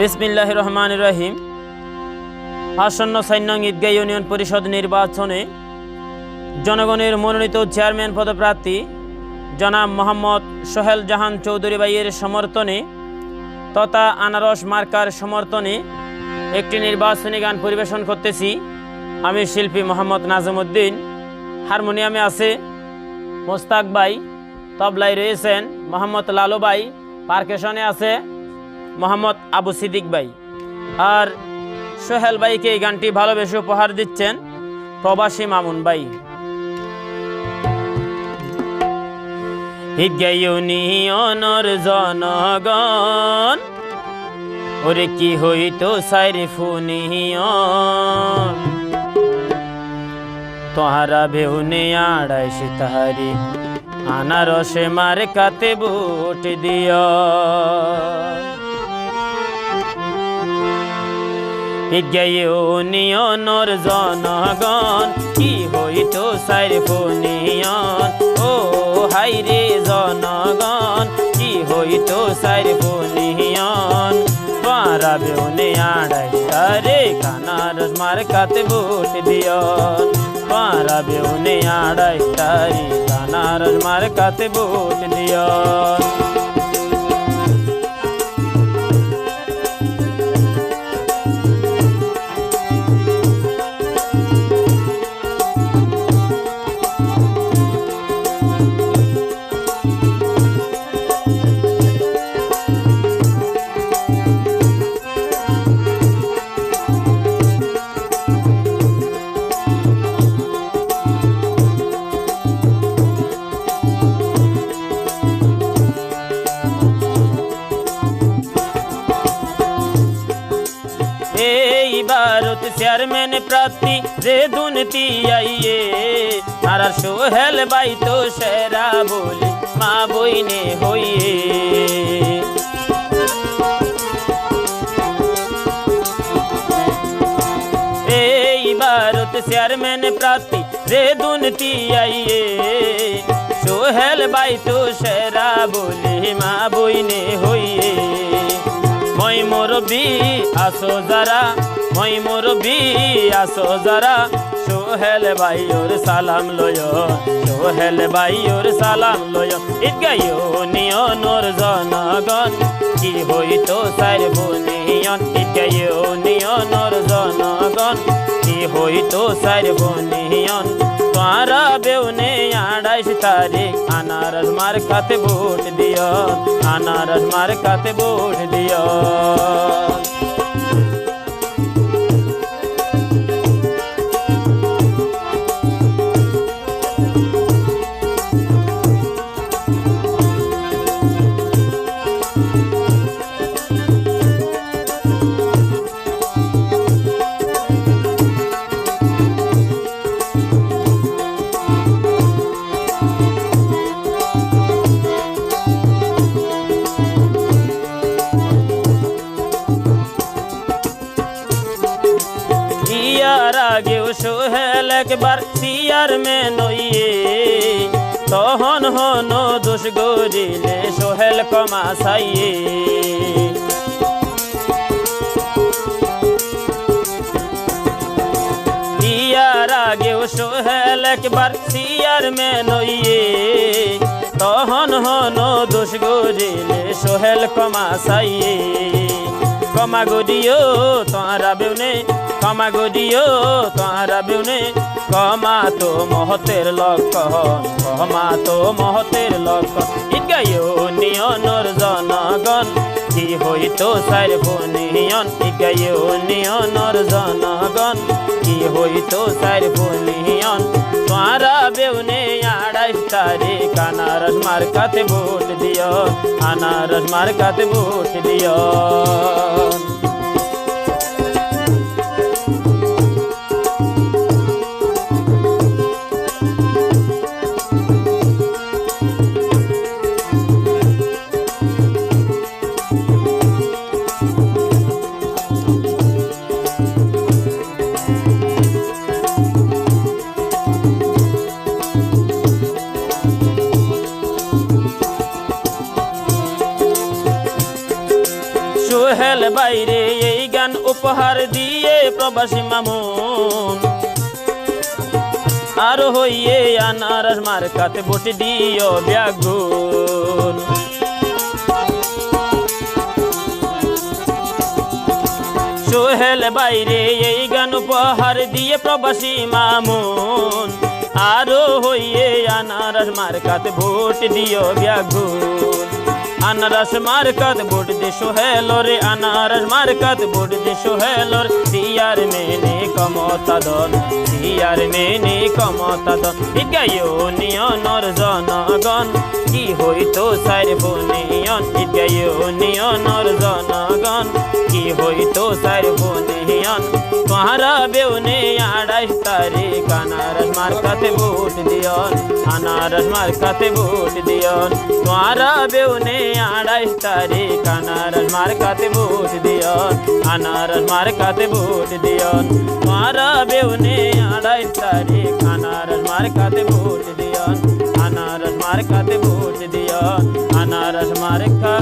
বিসমিল্লাহ রহমান রহিম। আসন্ন সাইন্যং ঈদগাহ ইউনিয়ন পরিষদ নির্বাচনে জনগণের মনোনীত চেয়ারম্যান পদপ্রার্থী জনাব মোহাম্মদ সোহেল জাহান চৌধুরী ভাইয়ের সমর্থনে তথা আনারস মার্কার সমর্থনে একটি নির্বাচনী গান পরিবেশন করতেছি। আমি শিল্পী মোহাম্মদ নাজমুদ্দিন। হারমোনিয়ামে আছে মোস্তাক ভাই, তবলায় রয়েছেন মোহাম্মদ লালু ভাই, পার্কেশনে আছে মোহাম্মদ আবু সিদ্দিক ভাই। আর সোহেল ভাইকে এই গানটি ভালোবেসে উপহার দিচ্ছেন প্রবাসী মামুন ভাই। জনগণ, ওরে কি হইতো সাইরে ফুনিয়ন? তোহারা বেউনে আড়াইশ তাহারি, আনারসে মারে কাতে বুট দিয় ইউনিয়নর জনগণ, কি হইতো সাইর ফুনিয়ন ও হাইরে জনগণ, কি হইতো সাইর ফুনিয়ন পারা বেউনে আড়াই তারে কানারস মার কাতে বুট দিয়ন। পারা বেউনে আড়াই তারি কানারস মার কাতে বুট দিয়ন। ভারত চেয়ারম্যান প্রার্থী যে দুর্নীতি আইয়ে আর সোহেল বাই তো সেরা বলি, মা বইনে হইয়ে। এই ভারত চেয়ারম্যান প্রার্থী যে দুর্নীতি আইয়ে, সোহেল বাই তো সেরা বলি, মা বইনে হইয়ে। মই মুরবি আসো যারা। মই মুরবি আসো যারা। সোহেল ভাইয়োর সালাম লয় সোহেল ভাইয়োর সালাম লয় ঈদগাইও নিয়নোর জনগণ, কি হইতো সার বনিয়ন ঈদগাইও নিয়নোর জনগণ, কি হইতো সার বনিয়ন তারা বেউনে আড়াইশ তারিখ আনারস মার কাতে ভোট দিও আনারস মার কাতে ভোট দিও ইয়ার আগেও সোহেল একবার সিয়ার মে নইয়ে তহন হন দোষ গরিলে সোহেল কমা সাইয়ে ইয়ার আগেও সোহেল একবার সিয়ার মে নইয়ে তহন হন দোষ গরিলে সোহেল কমা সাইয়ে কমা গদিও তারা বেউনে কমা গদিও তারা বেউনে। কমা তো মহতের লক্ষণ কমা তো মহতের লক্ষণ। ইগাইও নিয়নর জনগণ হইতো সার ইগাইও নিয়নর জনগণ। কি হইতো সার বনিয়ন তারা বেউনে আড়াইশ তারিখ আনারস মার্কাতে ভোট দিও, আনারস মার্কাতে ভোট দিও। সোহেল বাইরে এই গান উপহার দিয়ে প্রবাসী মামুন। আর হইয়ে আনারস মার্কাতে বটি দিও ব্যাগুন। সোহেল বাইরে এই গান উপহার দিয়ে প্রবাসী মামুন। আরও হইয়ে আনারস মার্কাত ভোট দিও ব্যাগুন। আনারস মার্কাত ভোট দে সোহেল রে, আনারস মার্কাত ভোট দে সোহেল দিয়ার মেনে কমতা দন দিয়ার মেনে কমতা দন ইগায়ো নিয়নর জনগণ, কি হইতো সাইর বনিয়ন? ইগায়ো নিয়নর জনগণ। কি হইতো সাইর বনিয়ন তোমারা বেউনে আড়াইশ তারিখ আনারস মার্কাতে ভোট দিয়ন আনারস মার্কাতে ভোট দিয়ন। তোমারা বেউনে আড়াইশ তারিখ আনারস মার্কাতে ভোট দিয়ন আনারস মার্কাতে ভোট দিয়ন। তোমারা বেউনে আড়াইশ তারিখ আনারস মার্কাতে ভোট দিয়ন আনারস মার্কাতে ভোট দিয়ন আনারস মার্কা